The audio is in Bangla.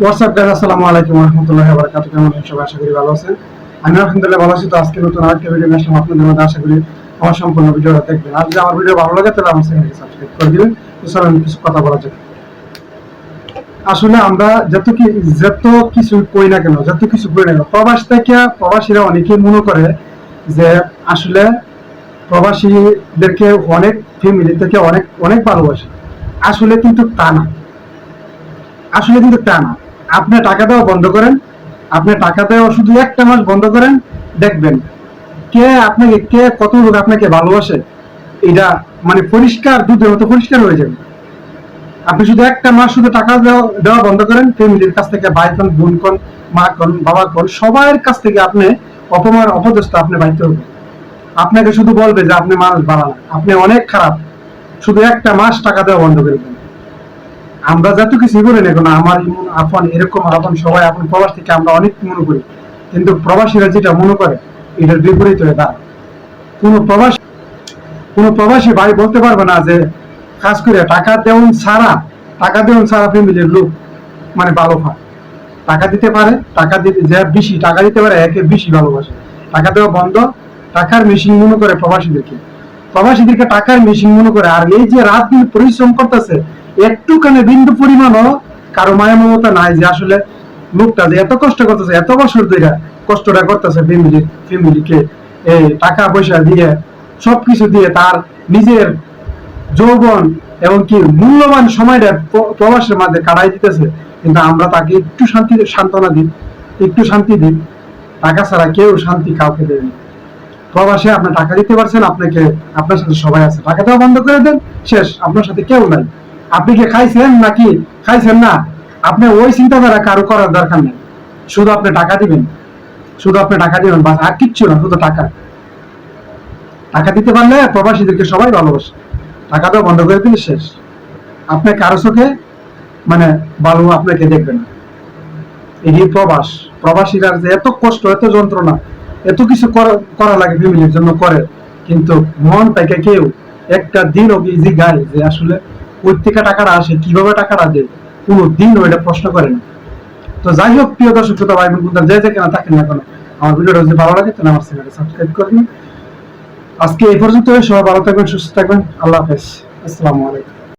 হোয়াটসঅ্যাপ গাইজ আসসালামু আলাইকুম রহমতুল্লাহ বারাকাত কেমন আছেন সবাই? আশা করি ভালো আছেন। আমি আলহামদুলিল্লাহ ভালো আছি। তো আজকে নতুন আরেকটা ভিডিও নিয়ে আসলাম। আপনাদের মধ্যে আশা করি আমার সম্পূর্ণ ভিডিওটা দেখবেন। আর যদি আমার ভিডিও ভালো লাগে, তাহলে আমার চ্যানেলকে সাবস্ক্রাইব করে দিবেন। তো চলুন কিছু কথা বলা যাক আসলে আমরা যত কি যত কিছু না কেন, যত কিছু না কেন, প্রবাস থেকে প্রবাসীরা অনেকে মনে করে যে আসলে প্রবাসীদেরকে অনেক ফ্যামিলি থেকে অনেক অনেক ভালোবাসে। আসলে কিন্তু তা না। আসলে কিন্তু তা না। আপনি টাকা দেওয়া বন্ধ করেন, আপনি টাকা দেওয়া শুধু একটা মাস বন্ধ করেন, দেখবেন কে আপনাকে, কে কত লোক আপনাকে ভালোবাসে, এটা মানে পরিষ্কার, দুধের মতো পরিষ্কার হয়ে যাবে। আপনি শুধু একটা মাস শুধু টাকা দেওয়া বন্ধ করেন, ফ্যামিলির কাছ থেকে ভাই কোন বোন কোন মা কোন বাবা কোন সবার কাছ থেকে আপনি অপমান, অপদস্থ আপনি বাইতে হবে। আপনাকে শুধু বলবে যে আপনি মানুষ বাড়ান, আপনি অনেক খারাপ, শুধু একটা মাস টাকা দেওয়া বন্ধ করে দেন। আমরা যত কিছু বলি না কেন আমার ইমন আপন এরকম আপন সবাই আপন প্রবাস থেকে আমরা অনেক মনে করি। কিন্তু প্রবাসীরা যেটা মনে করে এটার বিপরীত হয়ে দাঁড়ায়। কোন প্রবাসী কোন প্রবাসী ভাই বলতে পারবে না যে, কাজ করে টাকা দেউন ছাড়া, টাকা দেউন ছাড়া ফ্যামিলির লোক মানে ভালো পায় টাকা দিতে পারে, টাকা দিতে, যে বেশি টাকা দিতে পারে, একে বেশি ভালোবাসে। টাকা দেওয়া বন্ধ, টাকার মেশিন মনে করে প্রবাসীদেরকে। প্রবাসীদেরকে টাকার মেশিন মনে করে, আর এই যে রাত দিন পরিশ্রম করতেছে একটুখানি বিন্দু পরিমাণও কারও মায়া মমতা নাই যে আসলে লোকটা যে এত কষ্ট করতেছে, এত বছর ধরে কষ্টটা করতেছে ফ্যামিলি ফ্যামিলিকে এই টাকা পয়সা দিয়ে, সবকিছু দিয়ে তার নিজের যৌবন এবং কি মূল্যবান সময়টা প্রবাসের মাঝে কাটাই দিতেছে। কিন্তু আমরা তাকে একটু শান্তি, সান্ত্বনা দিই, একটু শান্তি দিই। টাকা ছাড়া কেউ শান্তি কাউকে দেয় প্রবাসে আপনি টাকা দিতে পারছেন, আপনাকে, আপনার সাথে সবাই আছে। টাকা দেওয়া বন্ধ করে দেন, শেষ। আপনার সাথে কেউ নাই। আপনি কি খাইছেন নাকি? খাইছেন না। আপনি ওই চিন্তাধারা কারও করার দরকার নেই। শুধু আপনি টাকা দিবেন। শুধু আপনি টাকা দিবেন, বাস আর কিচ্ছু না, শুধু টাকা। টাকা দিতে পারলে প্রবাসীদেরকে সবাই ভালোবাসে। টাকা দেওয়া বন্ধ করে দিলে শেষ। আপনি কারও চোখে মানে ভালো আপনাকে দেখবে না। এই প্রবাস। প্রবাসীরা যে এত কষ্ট, এত যন্ত্রণা, এত কিছু করা- লাগে ফ্যামিলির জন্য করে। কিন্তু মন থেকে কেউ একটা দিন ইজি গায় যে আসলে থেকে টাকাটা আসে, কীভাবে টাকাটা দেয়? কোনো দিন ওইটা প্রশ্ন করে না। তো যাই হোক, প্রিয় দর্শক, শ্রোতা, ভাই বোন যে না থাকেন না কেন, আমার ভিডিওটা যদি ভালো লাগে, তাহলে আমার চ্যানেলটা সাবস্ক্রাইব করবেন আজকে এই পর্যন্ত সবাই ভালো থাকবেন, সুস্থ থাকবেন। আল্লাহ হাফেজ। আসসালামু আলাইকুম।